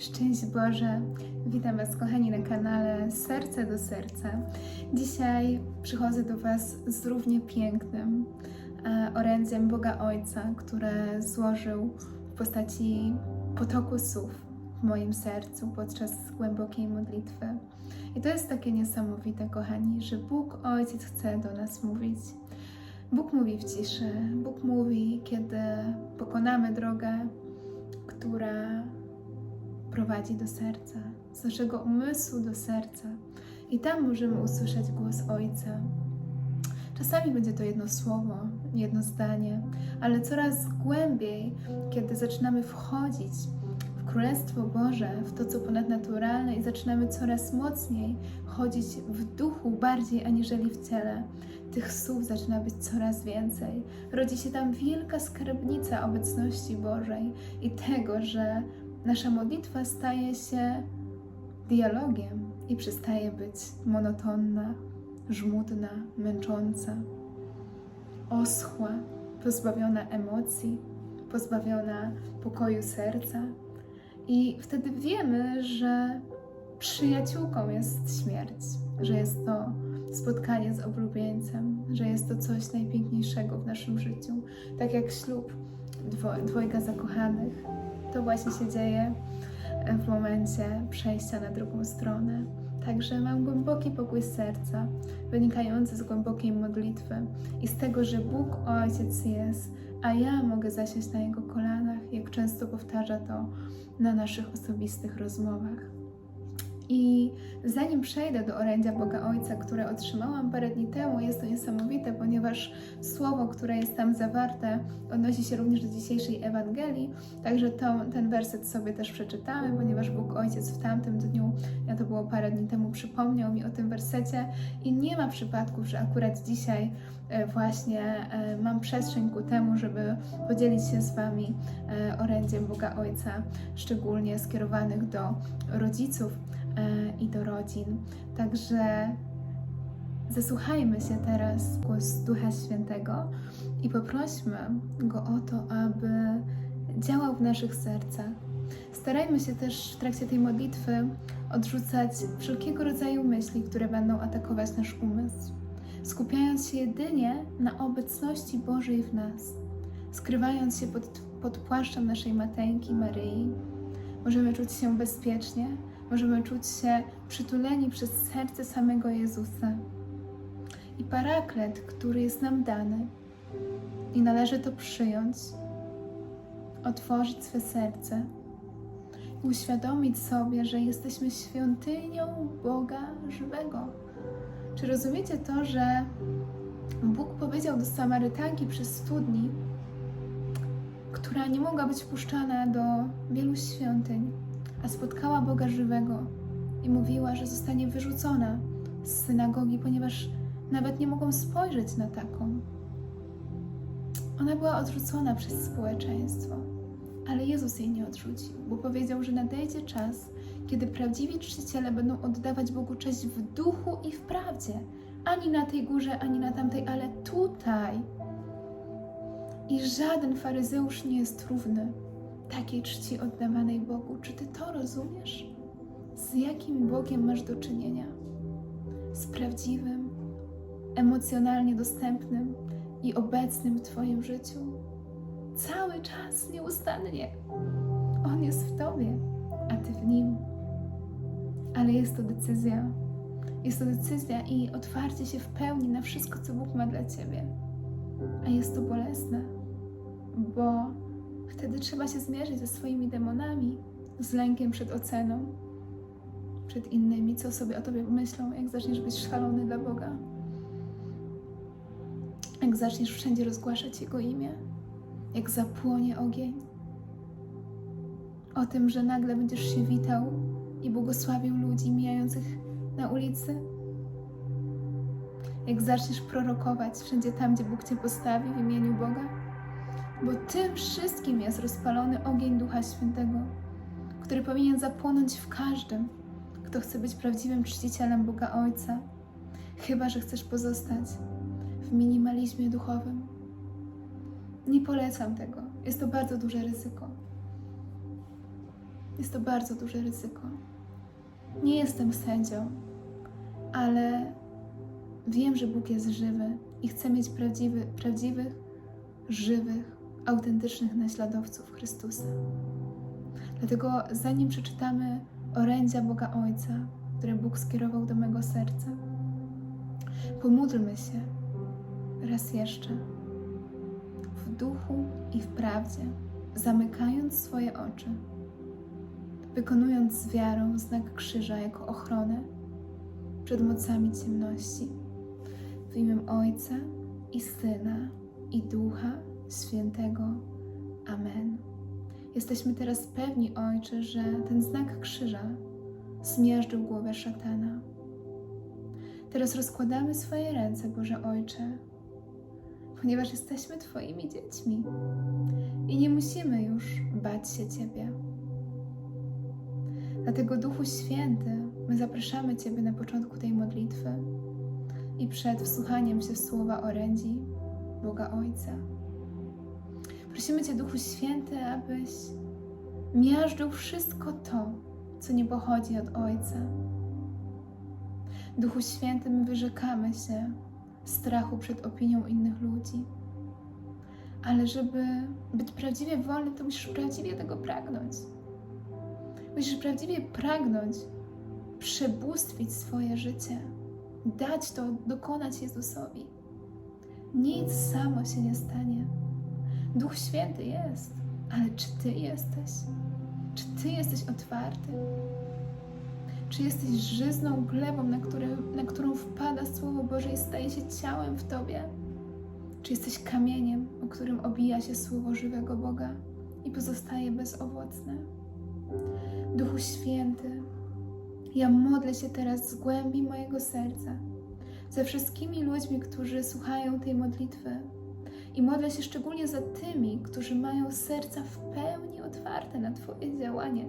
Szczęść Boże! Witam Was, kochani, na kanale Serce do Serca. Dzisiaj przychodzę do Was z równie pięknym e, orędziem Boga Ojca, które złożył w postaci potoku słów w moim sercu podczas głębokiej modlitwy. I to jest takie niesamowite, kochani, że Bóg Ojciec chce do nas mówić. Bóg mówi w ciszy, Bóg mówi, kiedy pokonamy drogę, która prowadzi do serca, z naszego umysłu do serca. I tam możemy usłyszeć głos Ojca. Czasami będzie to jedno słowo, jedno zdanie, ale coraz głębiej, kiedy zaczynamy wchodzić w Królestwo Boże, w to, co ponadnaturalne, i zaczynamy coraz mocniej chodzić w duchu bardziej aniżeli w ciele, tych słów zaczyna być coraz więcej. Rodzi się tam wielka skarbnica obecności Bożej i tego, że nasza modlitwa staje się dialogiem i przestaje być monotonna, żmudna, męcząca, oschła, pozbawiona emocji, pozbawiona pokoju serca. I wtedy wiemy, że przyjaciółką jest śmierć, że jest to spotkanie z oblubieńcem, że jest to coś najpiękniejszego w naszym życiu. Tak jak ślub dwo- dwojga zakochanych, to właśnie się dzieje w momencie przejścia na drugą stronę. Także mam głęboki pokój serca, wynikający z głębokiej modlitwy i z tego, że Bóg Ojciec jest, a ja mogę zasiąść na Jego kolanach, jak często powtarza to na naszych osobistych rozmowach. I zanim przejdę do orędzia Boga Ojca, które otrzymałam parę dni temu, jest to niesamowite, ponieważ słowo, które jest tam zawarte, odnosi się również do dzisiejszej Ewangelii. Także to, ten werset sobie też przeczytamy, ponieważ Bóg Ojciec w tamtym dniu, ja to było parę dni temu, przypomniał mi o tym wersecie i nie ma przypadków, że akurat dzisiaj właśnie e, mam przestrzeń ku temu, żeby podzielić się z Wami e, orędziem Boga Ojca, szczególnie skierowanych do rodziców e, i do rodzin. Także zasłuchajmy się teraz głos Ducha Świętego i poprośmy Go o to, aby działał w naszych sercach. Starajmy się też w trakcie tej modlitwy odrzucać wszelkiego rodzaju myśli, które będą atakować nasz umysł, skupiając się jedynie na obecności Bożej w nas, skrywając się pod, pod płaszczem naszej mateńki Maryi. Możemy czuć się bezpiecznie, możemy czuć się przytuleni przez serce samego Jezusa. I paraklet, który jest nam dany, i należy to przyjąć, otworzyć swe serce uświadomić sobie, że jesteśmy świątynią Boga żywego. Czy rozumiecie to, że Bóg powiedział do Samarytanki przez studni, która nie mogła być wpuszczana do wielu świątyń, a spotkała Boga żywego i mówiła, że zostanie wyrzucona z synagogi, ponieważ nawet nie mogą spojrzeć na taką. Ona była odrzucona przez społeczeństwo, ale Jezus jej nie odrzucił, bo powiedział, że nadejdzie czas, kiedy prawdziwi czciciele będą oddawać Bogu cześć w duchu i w prawdzie. Ani na tej górze, ani na tamtej, ale tutaj. I żaden faryzeusz nie jest równy takiej czci oddawanej Bogu. Czy ty to rozumiesz? Z jakim Bogiem masz do czynienia? Z prawdziwym, emocjonalnie dostępnym i obecnym w Twoim życiu. Cały czas, nieustannie. On jest w Tobie, a Ty w Nim. Ale jest to decyzja. Jest to decyzja i otwarcie się w pełni na wszystko, co Bóg ma dla Ciebie. A jest to bolesne, bo wtedy trzeba się zmierzyć ze swoimi demonami, z lękiem przed oceną, przed innymi, co sobie o Tobie myślą, jak zaczniesz być szalony dla Boga jak zaczniesz wszędzie rozgłaszać Jego imię, jak zapłonie ogień, o tym, że nagle będziesz się witał i błogosławił ludzi mijających na ulicy, jak zaczniesz prorokować wszędzie tam, gdzie Bóg Cię postawi w imieniu Boga, bo tym wszystkim jest rozpalony ogień Ducha Świętego, który powinien zapłonąć w każdym, kto chce być prawdziwym czcicielem Boga Ojca, chyba że chcesz pozostać w minimalizmie duchowym. Nie polecam tego. Jest to bardzo duże ryzyko. Jest to bardzo duże ryzyko. Nie jestem sędzią, ale wiem, że Bóg jest żywy i chce mieć prawdziwy, prawdziwych, żywych, autentycznych naśladowców Chrystusa. Dlatego, zanim przeczytamy orędzia Boga Ojca, które Bóg skierował do mego serca, pomódlmy się raz jeszcze w duchu i w prawdzie, zamykając swoje oczy, wykonując z wiarą znak krzyża jako ochronę przed mocami ciemności. W imię Ojca i Syna i Ducha Świętego. Amen. Jesteśmy teraz pewni, Ojcze, że ten znak krzyża zmiażdżył głowę szatana. Teraz rozkładamy swoje ręce, Boże Ojcze, ponieważ jesteśmy Twoimi dziećmi i nie musimy już bać się Ciebie. Dlatego, Duchu Święty, my zapraszamy Ciebie na początku tej modlitwy i przed wsłuchaniem się słowa orędzi Boga Ojca. Prosimy Cię, Duchu Święty, abyś miażdżył wszystko to, co nie pochodzi od Ojca. Duchu Święty, my wyrzekamy się strachu przed opinią innych ludzi. Ale żeby być prawdziwie wolny, to musisz prawdziwie tego pragnąć. Musisz prawdziwie pragnąć przebóstwić swoje życie, dać to, dokonać Jezusowi. Nic samo się nie stanie. Duch Święty jest, ale czy Ty jesteś? Czy Ty jesteś otwarty? Czy jesteś żyzną glebą, na, który, na którą wpada Słowo Boże i staje się ciałem w Tobie? Czy jesteś kamieniem, o którym obija się Słowo żywego Boga i pozostaje bezowocne? Duchu Święty, ja modlę się teraz z głębi mojego serca ze wszystkimi ludźmi, którzy słuchają tej modlitwy. I modlę się szczególnie za tymi, którzy mają serca w pełni otwarte na Twoje działanie.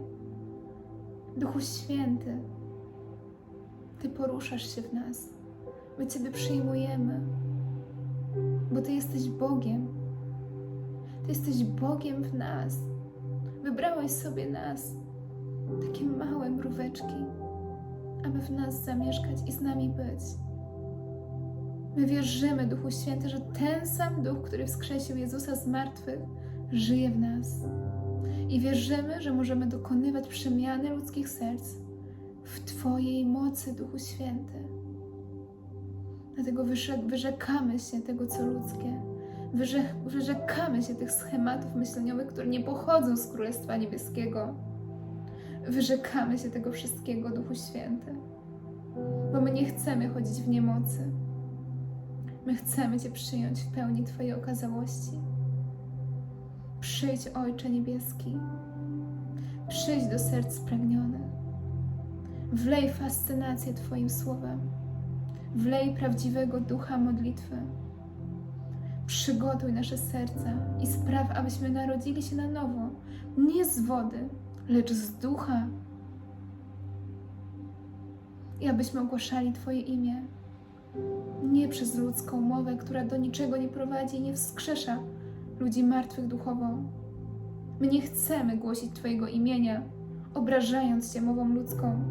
Duchu Święty, Ty poruszasz się w nas. My Ciebie przyjmujemy, bo Ty jesteś Bogiem. Ty jesteś Bogiem w nas. Wybrałeś sobie nas, takie małe mróweczki, aby w nas zamieszkać i z nami być. My wierzymy, Duchu Święty, że ten sam Duch, który wskrzesił Jezusa z martwych, żyje w nas. I wierzymy, że możemy dokonywać przemiany ludzkich serc w Twojej mocy, Duchu Święty. Dlatego wyrzekamy się tego, co ludzkie. Wyrzekamy się tych schematów myśleniowych, które nie pochodzą z Królestwa Niebieskiego. Wyrzekamy się tego wszystkiego, Duchu Święty. Bo my nie chcemy chodzić w niemocy. My chcemy Cię przyjąć w pełni Twojej okazałości. Przyjdź, Ojcze Niebieski. Przyjdź do serc spragnionych. Wlej fascynację Twoim słowem. Wlej prawdziwego ducha modlitwy. Przygotuj nasze serca i spraw, abyśmy narodzili się na nowo, nie z wody, lecz z ducha. I abyśmy ogłaszali Twoje imię nie przez ludzką mowę, która do niczego nie prowadzi i nie wskrzesza ludzi martwych duchowo. My nie chcemy głosić Twojego imienia, obrażając Cię mową ludzką.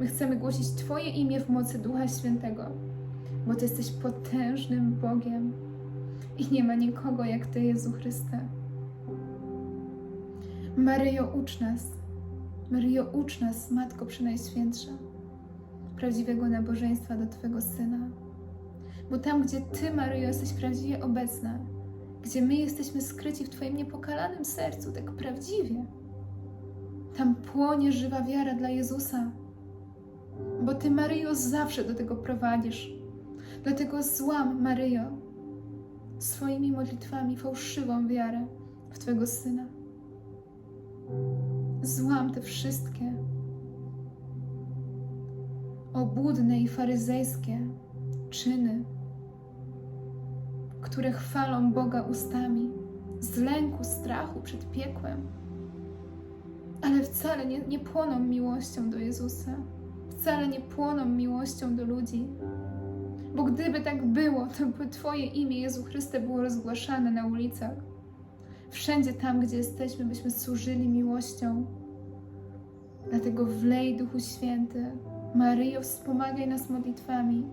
My chcemy głosić Twoje imię w mocy Ducha Świętego, bo Ty jesteś potężnym Bogiem i nie ma nikogo jak Ty, Jezu Chryste. Maryjo, ucz nas. Maryjo, ucz nas, Matko Przenajświętsza prawdziwego nabożeństwa do Twego Syna. Bo tam, gdzie Ty, Maryjo, jesteś prawdziwie obecna, gdzie my jesteśmy skryci w Twoim niepokalanym sercu, tak prawdziwie, tam płonie żywa wiara dla Jezusa. Bo Ty, Maryjo, zawsze do tego prowadzisz. Dlatego złam, Maryjo, swoimi modlitwami fałszywą wiarę w Twego Syna. Złam te wszystkie obłudne i faryzejskie czyny, które chwalą Boga ustami z lęku, strachu przed piekłem, ale wcale nie, nie płoną miłością do Jezusa, wcale nie płoną miłością do ludzi. Bo gdyby tak było, to by Twoje imię, Jezu Chryste, było rozgłaszane na ulicach. Wszędzie tam, gdzie jesteśmy, byśmy służyli miłością Dlatego wlej Duchu Święty. Maryjo, wspomagaj nas modlitwami.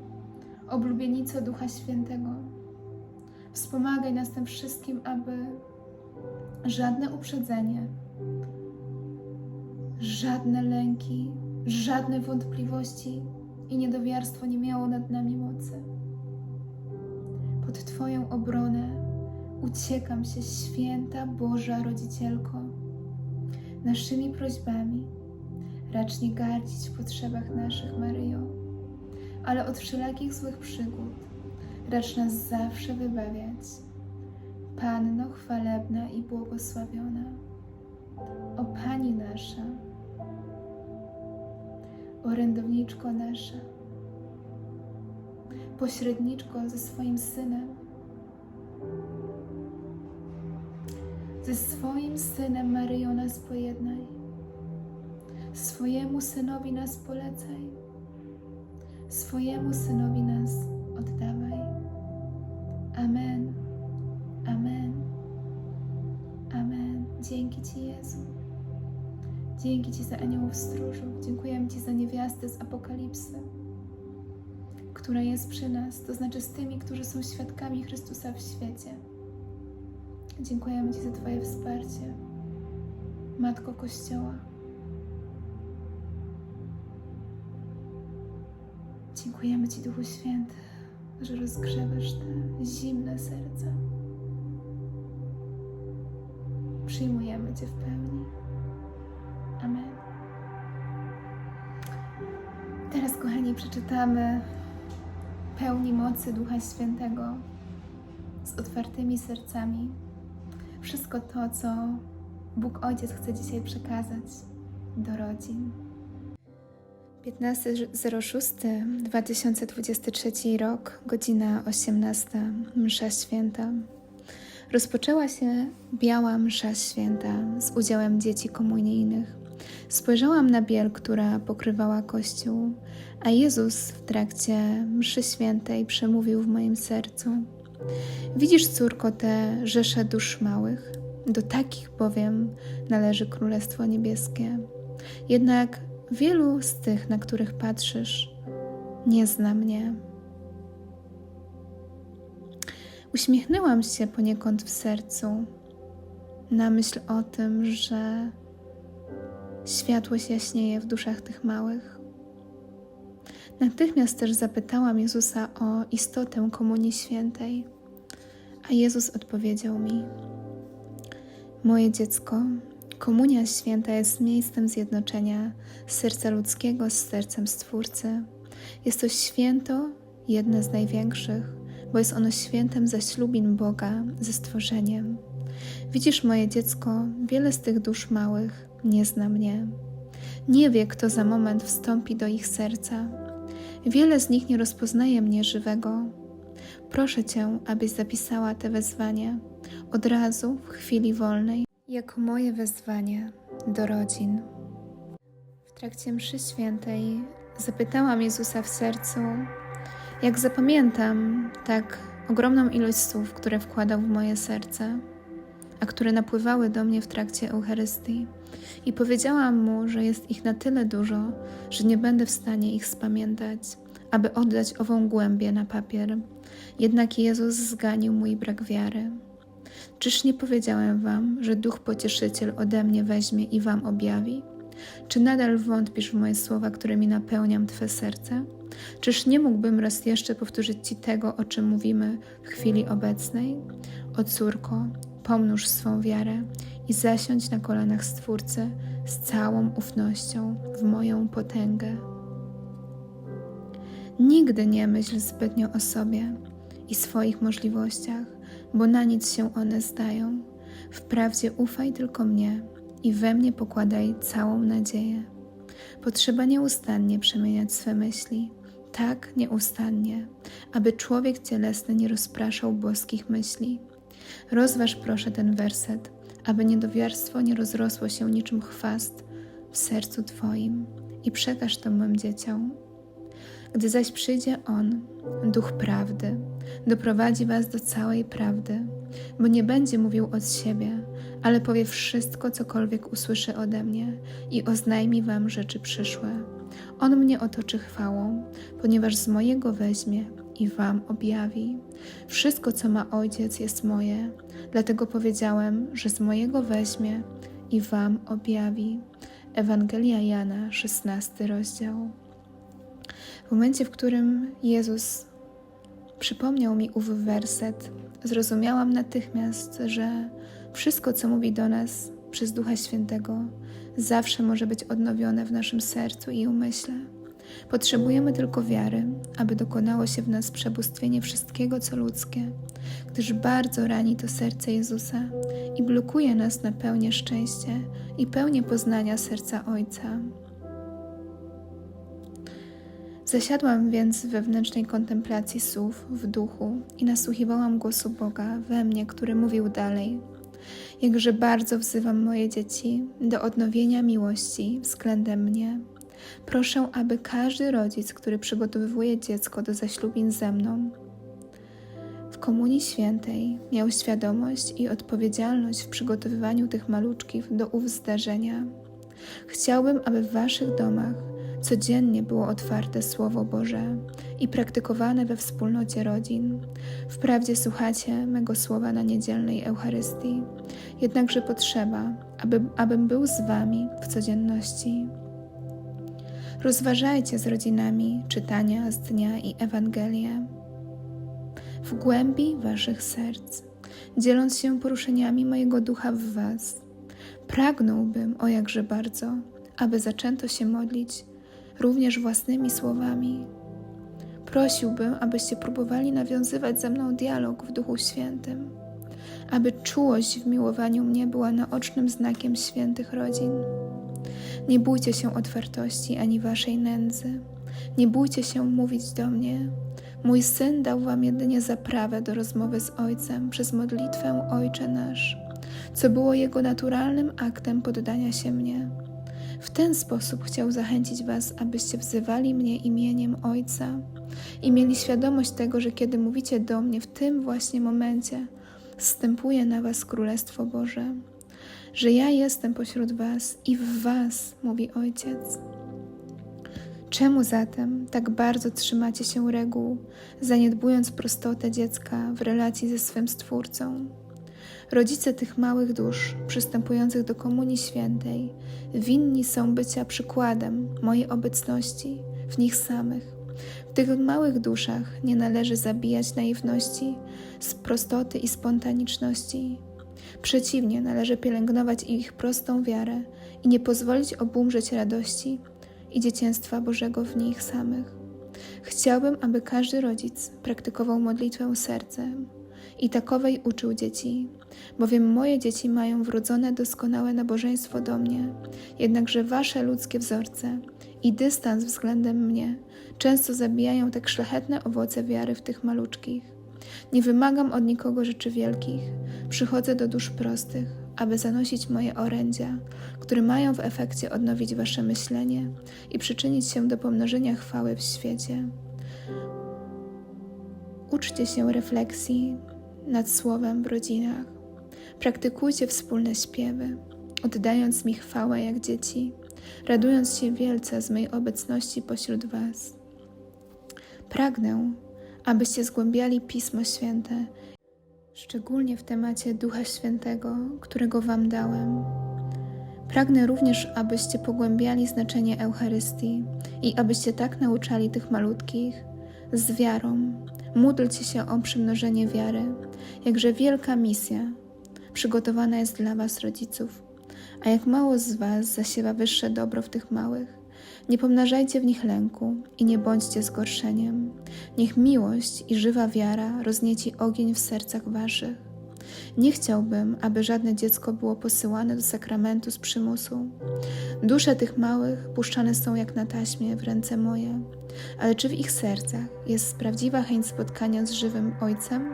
Oblubienico Ducha Świętego. Wspomagaj nas tym wszystkim, aby żadne uprzedzenie, żadne lęki, żadne wątpliwości i niedowiarstwo nie miało nad nami mocy. Pod Twoją obronę uciekam się, święta Boża Rodzicielko. Naszymi prośbami racz nie gardzić w potrzebach naszych, Maryjo, ale od wszelakich złych przygód racz nas zawsze wybawiać. Panno chwalebna i błogosławiona, o Pani nasza, orędowniczko nasza, pośredniczko ze swoim Synem, ze swoim Synem Maryjo nas pojednaj, swojemu Synowi nas polecaj, swojemu Synowi nas oddawaj. Amen. Amen. Amen. Dzięki Ci, Jezu. Dzięki Ci za aniołów stróżów. Dziękujemy Ci za niewiastę z Apokalipsy, która jest przy nas, to znaczy z tymi, którzy są świadkami Chrystusa w świecie. Dziękujemy Ci za Twoje wsparcie, Matko Kościoła. Dziękujemy Ci, Duchu Święty, że rozgrzewasz te zimne serca. Przyjmujemy Cię w pełni. Amen. Teraz, kochani, przeczytamy pełni mocy Ducha Świętego z otwartymi sercami. Wszystko to, co Bóg Ojciec chce dzisiaj przekazać do rodzin. 15.06.2023 rok, godzina 18, msza święta. Rozpoczęła się biała msza święta z udziałem dzieci komunijnych. Spojrzałam na biel, która pokrywała kościół, a Jezus w trakcie mszy świętej przemówił w moim sercu. Widzisz, córko, te rzesze dusz małych? Do takich bowiem należy Królestwo Niebieskie. Jednak wielu z tych, na których patrzysz, nie zna mnie. Uśmiechnęłam się poniekąd w sercu na myśl o tym, że światłość jaśnieje w duszach tych małych. Natychmiast też zapytałam Jezusa o istotę Komunii Świętej, a Jezus odpowiedział mi: Moje dziecko, Komunia Święta jest miejscem zjednoczenia serca ludzkiego z sercem Stwórcy. Jest to święto, jedne z największych, bo jest ono świętem zaślubin Boga ze stworzeniem. Widzisz, moje dziecko, wiele z tych dusz małych nie zna mnie. Nie wie, kto za moment wstąpi do ich serca. Wiele z nich nie rozpoznaje mnie żywego. Proszę Cię, abyś zapisała te wezwanie od razu, w chwili wolnej, jako moje wezwanie do rodzin. W trakcie mszy świętej zapytałam Jezusa w sercu, jak zapamiętam tak ogromną ilość słów, które wkładał w moje serce, a które napływały do mnie w trakcie Eucharystii, i powiedziałam mu, że jest ich na tyle dużo, że nie będę w stanie ich spamiętać, aby oddać ową głębię na papier. Jednak Jezus zganił mój brak wiary. Czyż nie powiedziałem wam, że Duch Pocieszyciel ode mnie weźmie i wam objawi? Czy nadal wątpisz w moje słowa, którymi napełniam Twe serce? Czyż nie mógłbym raz jeszcze powtórzyć Ci tego, o czym mówimy w chwili obecnej? O córko, pomnóż swą wiarę i zasiądź na kolanach Stwórcy z całą ufnością w moją potęgę. Nigdy nie myśl zbytnio o sobie i swoich możliwościach, bo na nic się one zdają. Wprawdzie ufaj tylko mnie i we mnie pokładaj całą nadzieję. Potrzeba nieustannie przemieniać swe myśli, tak nieustannie, aby człowiek cielesny nie rozpraszał boskich myśli. Rozważ proszę ten werset, aby niedowiarstwo nie rozrosło się niczym chwast w sercu Twoim i przekaż to mym dzieciom. Gdy zaś przyjdzie On, Duch Prawdy, doprowadzi Was do całej prawdy, bo nie będzie mówił od siebie, ale powie wszystko, cokolwiek usłyszy ode mnie i oznajmi wam rzeczy przyszłe. On mnie otoczy chwałą, ponieważ z mojego weźmie i wam objawi. Wszystko, co ma Ojciec, jest moje, dlatego powiedziałem, że z mojego weźmie i wam objawi. Ewangelia Jana, 16 rozdział. W momencie, w którym Jezus przypomniał mi ów werset, zrozumiałam natychmiast, że wszystko, co mówi do nas przez Ducha Świętego, zawsze może być odnowione w naszym sercu i umyśle. Potrzebujemy tylko wiary, aby dokonało się w nas przebóstwienie wszystkiego, co ludzkie, gdyż bardzo rani to serce Jezusa i blokuje nas na pełnię szczęścia i pełnię poznania serca Ojca. Zasiadłam więc w wewnętrznej kontemplacji słów w duchu i nasłuchiwałam głosu Boga we mnie, który mówił dalej. Jakże bardzo wzywam moje dzieci do odnowienia miłości względem mnie. Proszę, aby każdy rodzic, który przygotowuje dziecko do zaślubin ze mną, w Komunii Świętej miał świadomość i odpowiedzialność w przygotowywaniu tych maluczków do ów zdarzenia. Chciałbym, aby w Waszych domach codziennie było otwarte Słowo Boże i praktykowane we wspólnocie rodzin. Wprawdzie słuchacie mego słowa na niedzielnej Eucharystii, jednakże potrzeba, aby, abym był z Wami w codzienności. Rozważajcie z rodzinami czytania z dnia i Ewangelię w głębi Waszych serc, dzieląc się poruszeniami mojego ducha w Was. Pragnąłbym, o jakże bardzo, aby zaczęto się modlić również własnymi słowami. Prosiłbym, abyście próbowali nawiązywać ze mną dialog w Duchu Świętym, aby czułość w miłowaniu mnie była naocznym znakiem świętych rodzin. Nie bójcie się otwartości ani waszej nędzy. Nie bójcie się mówić do mnie. Mój syn dał wam jedynie zaprawę do rozmowy z Ojcem przez modlitwę Ojcze Nasz, co było jego naturalnym aktem poddania się mnie. W ten sposób chciał zachęcić Was, abyście wzywali mnie imieniem Ojca i mieli świadomość tego, że kiedy mówicie do mnie w tym właśnie momencie, wstępuje na Was Królestwo Boże, że ja jestem pośród Was i w Was, mówi Ojciec. Czemu zatem tak bardzo trzymacie się reguł, zaniedbując prostotę dziecka w relacji ze swym Stwórcą? Rodzice tych małych dusz, przystępujących do Komunii Świętej, winni są bycia przykładem mojej obecności w nich samych. W tych małych duszach nie należy zabijać naiwności, prostoty i spontaniczności. Przeciwnie, należy pielęgnować ich prostą wiarę i nie pozwolić obumrzeć radości i dzieciństwa Bożego w nich samych. Chciałbym, aby każdy rodzic praktykował modlitwę sercem i takowej uczył dzieci, bowiem moje dzieci mają wrodzone doskonałe nabożeństwo do mnie, jednakże wasze ludzkie wzorce i dystans względem mnie często zabijają tak szlachetne owoce wiary w tych maluczkich. Nie wymagam od nikogo rzeczy wielkich, przychodzę do dusz prostych, aby zanosić moje orędzia, które mają w efekcie odnowić wasze myślenie i przyczynić się do pomnożenia chwały w świecie. Uczcie się refleksji nad słowem w rodzinach. Praktykujcie wspólne śpiewy, oddając mi chwałę jak dzieci, radując się wielce z mej obecności pośród Was. Pragnę, abyście zgłębiali Pismo Święte, szczególnie w temacie Ducha Świętego, którego Wam dałem. Pragnę również, abyście pogłębiali znaczenie Eucharystii i abyście tak nauczali tych malutkich z wiarą. Módlcie się o przymnożenie wiary, jakże wielka misja przygotowana jest dla Was, rodziców, a jak mało z Was zasiewa wyższe dobro w tych małych. Nie pomnażajcie w nich lęku i nie bądźcie zgorszeniem. Niech miłość i żywa wiara roznieci ogień w sercach Waszych. Nie chciałbym, aby żadne dziecko było posyłane do sakramentu z przymusu. Dusze tych małych puszczane są jak na taśmie w ręce moje, ale czy w ich sercach jest prawdziwa chęć spotkania z żywym Ojcem?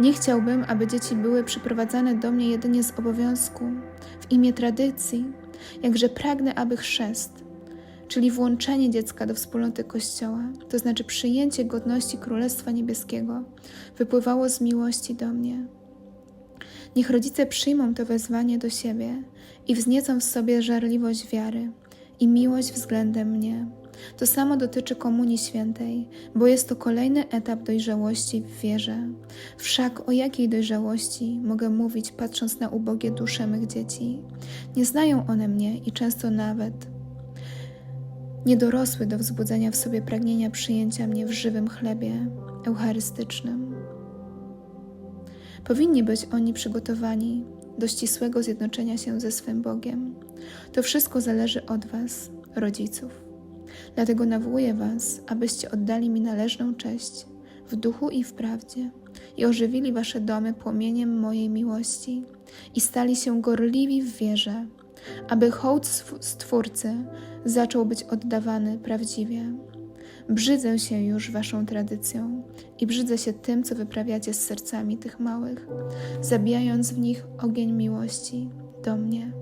Nie chciałbym, aby dzieci były przyprowadzane do mnie jedynie z obowiązku, w imię tradycji, jakże pragnę, aby chrzest, czyli włączenie dziecka do wspólnoty Kościoła, to znaczy przyjęcie godności Królestwa Niebieskiego, wypływało z miłości do mnie. Niech rodzice przyjmą to wezwanie do siebie i wzniecą w sobie żarliwość wiary i miłość względem mnie. To samo dotyczy Komunii Świętej, bo jest to kolejny etap dojrzałości w wierze. Wszak o jakiej dojrzałości mogę mówić, patrząc na ubogie dusze mych dzieci? Nie znają one mnie i często nawet nie dorosły do wzbudzenia w sobie pragnienia przyjęcia mnie w żywym chlebie eucharystycznym. Powinni być oni przygotowani do ścisłego zjednoczenia się ze swym Bogiem. To wszystko zależy od Was, rodziców. Dlatego nawołuję Was, abyście oddali mi należną cześć w duchu i w prawdzie i ożywili Wasze domy płomieniem mojej miłości i stali się gorliwi w wierze, aby hołd Stwórcy zaczął być oddawany prawdziwie. Brzydzę się już Waszą tradycją i brzydzę się tym, co wyprawiacie z sercami tych małych, zabijając w nich ogień miłości do mnie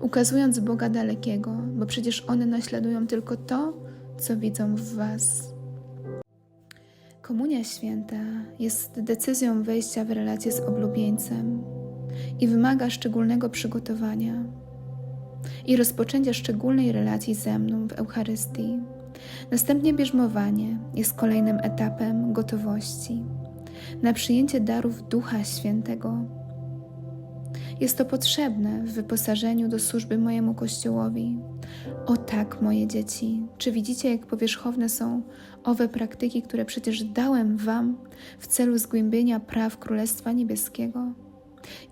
ukazując Boga dalekiego, bo przecież one naśladują tylko to, co widzą w Was. Komunia Święta jest decyzją wejścia w relację z oblubieńcem i wymaga szczególnego przygotowania i rozpoczęcia szczególnej relacji ze mną w Eucharystii. Następnie bierzmowanie jest kolejnym etapem gotowości na przyjęcie darów Ducha Świętego jest to potrzebne w wyposażeniu do służby mojemu Kościołowi. O tak, moje dzieci, czy widzicie, jak powierzchowne są owe praktyki, które przecież dałem Wam w celu zgłębienia praw Królestwa Niebieskiego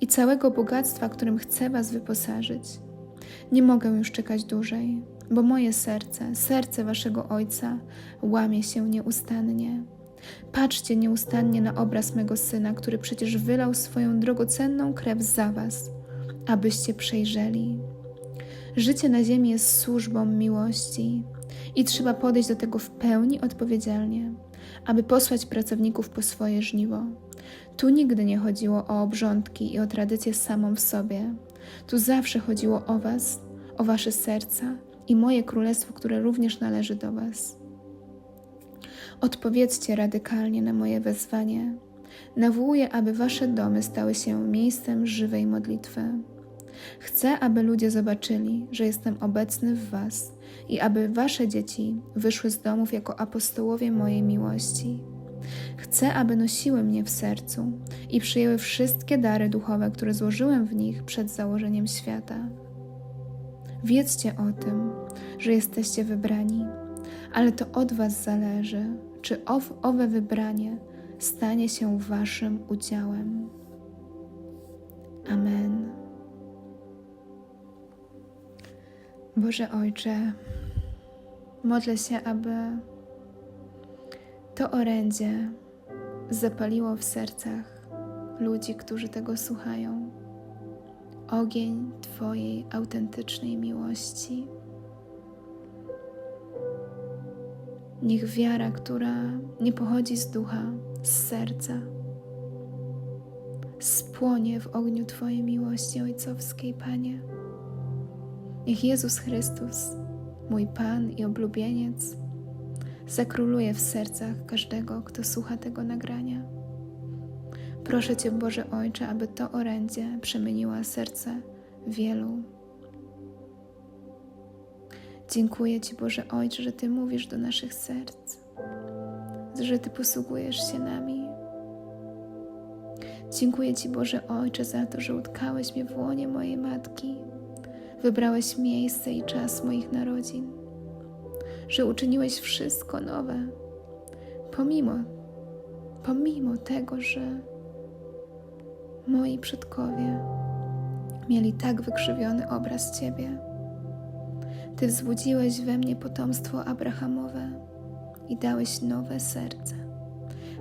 i całego bogactwa, którym chcę Was wyposażyć? Nie mogę już czekać dłużej, bo moje serce, serce Waszego Ojca, łamie się nieustannie. Patrzcie nieustannie na obraz mego syna, który przecież wylał swoją drogocenną krew za was, abyście przejrzeli. Życie na ziemi jest służbą miłości i trzeba podejść do tego w pełni odpowiedzialnie, aby posłać pracowników po swoje żniwo. Tu nigdy nie chodziło o obrządki i o tradycję samą w sobie. Tu zawsze chodziło o Was, o Wasze serca i moje królestwo, które również należy do Was. Odpowiedzcie radykalnie na moje wezwanie. Nawołuję, aby wasze domy stały się miejscem żywej modlitwy. Chcę, aby ludzie zobaczyli, że jestem obecny w was i aby wasze dzieci wyszły z domów jako apostołowie mojej miłości. Chcę, aby nosiły mnie w sercu i przyjęły wszystkie dary duchowe, które złożyłem w nich przed założeniem świata. Wiedzcie o tym, że jesteście wybrani, ale to od Was zależy, czy ow, owe wybranie stanie się Waszym udziałem. Amen. Boże Ojcze, modlę się, aby to orędzie zapaliło w sercach ludzi, którzy tego słuchają, ogień Twojej autentycznej miłości. Niech wiara, która nie pochodzi z ducha, z serca, spłonie w ogniu Twojej miłości ojcowskiej, Panie. Niech Jezus Chrystus, mój Pan i oblubieniec, zakróluje w sercach każdego, kto słucha tego nagrania. Proszę Cię, Boże Ojcze, aby to orędzie przemieniło serce wielu Dziękuję Ci, Boże Ojcze, że Ty mówisz do naszych serc, że Ty posługujesz się nami. Dziękuję Ci, Boże Ojcze, za to, że utkałeś mnie w łonie mojej matki, wybrałeś miejsce i czas moich narodzin, że uczyniłeś wszystko nowe, pomimo, pomimo tego, że moi przodkowie mieli tak wykrzywiony obraz Ciebie ty wzbudziłeś we mnie potomstwo Abrahamowe i dałeś nowe serce.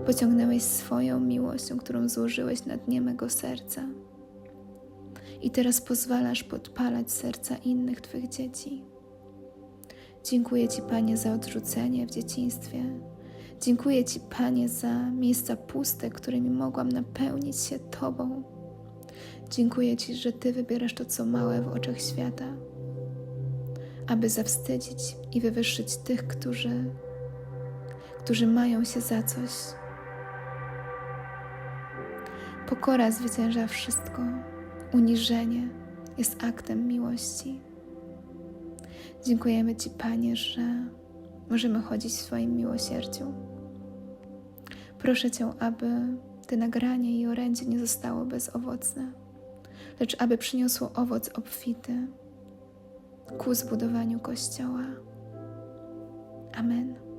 Pociągnęłeś swoją miłością, którą złożyłeś na dnie mego serca. I teraz pozwalasz podpalać serca innych Twych dzieci. Dziękuję Ci, Panie, za odrzucenie w dzieciństwie. Dziękuję Ci, Panie, za miejsca puste, którymi mogłam napełnić się Tobą. Dziękuję Ci, że Ty wybierasz to, co małe w oczach świata aby zawstydzić i wywyższyć tych, którzy, którzy mają się za coś. Pokora zwycięża wszystko. Uniżenie jest aktem miłości. Dziękujemy Ci, Panie, że możemy chodzić w Twoim miłosierdziu. Proszę Cię, aby to nagranie i orędzie nie zostało bezowocne, lecz aby przyniosło owoc obfity ku zbudowaniu Kościoła. Amen.